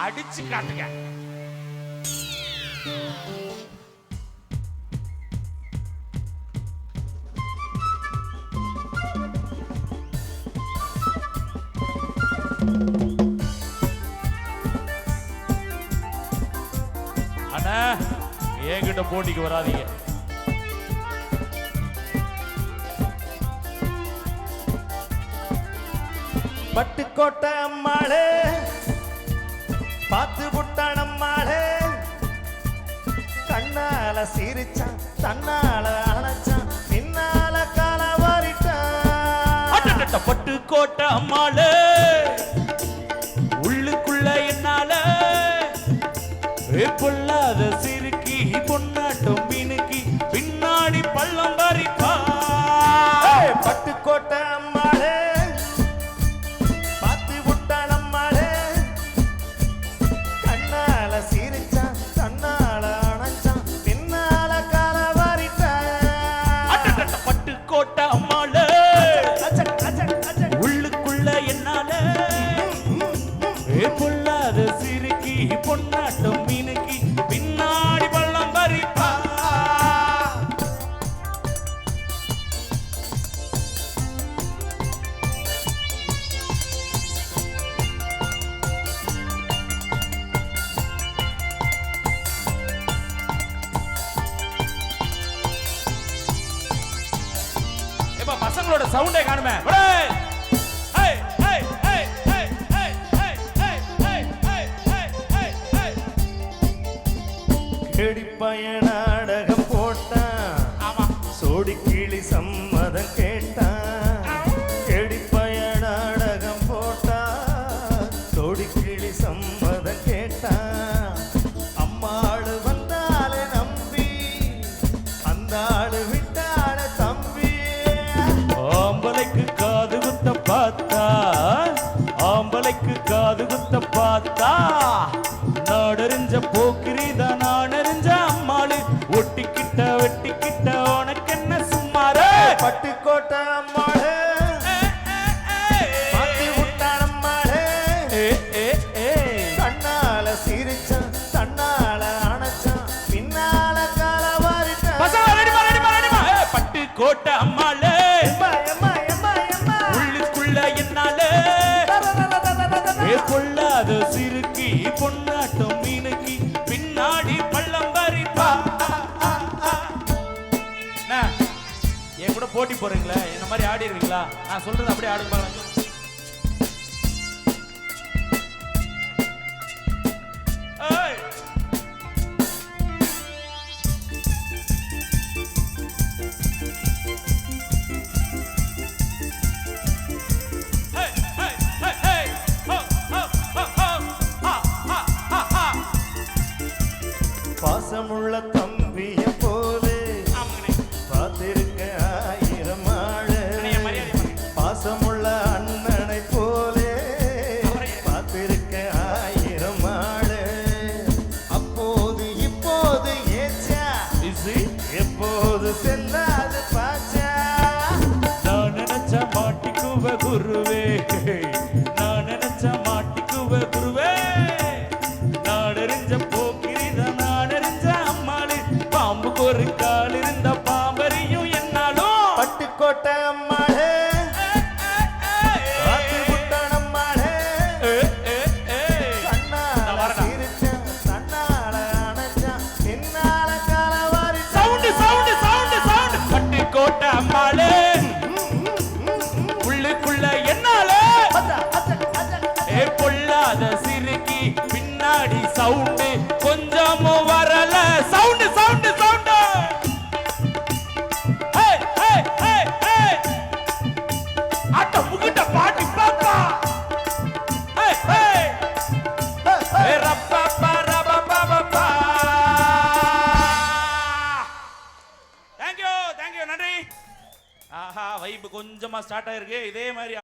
அடிச்சு காட்டுங்க. அண்ணா என்கிட்ட போட்டிக்கு வராதீங்க. பட்டுக்கோட்டை அம்மாளே பார்த்து புட்டான் அம்மாளே கண்ணால சிரிச்சான் தன்னால அணைச்சான் பின்னால கால வாரிட்டான். பட்டு கோட்டை அம்மாளு. உள்ளுக்குள்ள என்னால. பொல்லாத சிறுக்கி பொன்னாட்டம் மினுக்கி பின்னாடி பள்ளம் பறிப்பா பட்டுக்கோட்டை ஏய், ஏய், ஏய். கேடிப்பய நாடகம் போட்டான் சோடி கிளி சம்மதம் கேட்டான் ஆம்பளைக்கு காது குத்த பார்த்தா. நாடறிஞ்ச போக்கிரிதா நான் அறிஞ்ச அம்மாளு. ஒட்டிக்கிட்ட வெட்டிக்கிட்ட உனக்கு என்ன சும்மாரு? பட்டுக்கோட்டை அம்மாளு. மாத்தி விட்டான அம்மாளே. கண்ணால சிரிச்சான் தன்னால அணைச்சான். பின்னால கால வாரிட்டான். அம்மாளு. கொள்ளாத சிறுக்கி பொன்னாட்டம் மீனுக்கு பின்னாடி பள்ளம் பறிப்பா. என் கூட போட்டி போறீங்களா என்ன மாதிரி ஆடிடுவீங்களா நான் சொல்றது அப்படியே ஆடுங்க மாட்டிக்குவ குருவே. நான் நினைச்ச மாட்டிக்குவ குருவே. நான் அறிஞ்ச போக்கிரித நான் அறிஞ்ச அம்மாளு. பாம்பு கொருக்கா தாடி சவுண்டு கொஞ்சமும் வரல. Sound sound sound! கொஞ்சமா ஸ்டார்ட் ஆயிருக்கு. இதே மாதிரி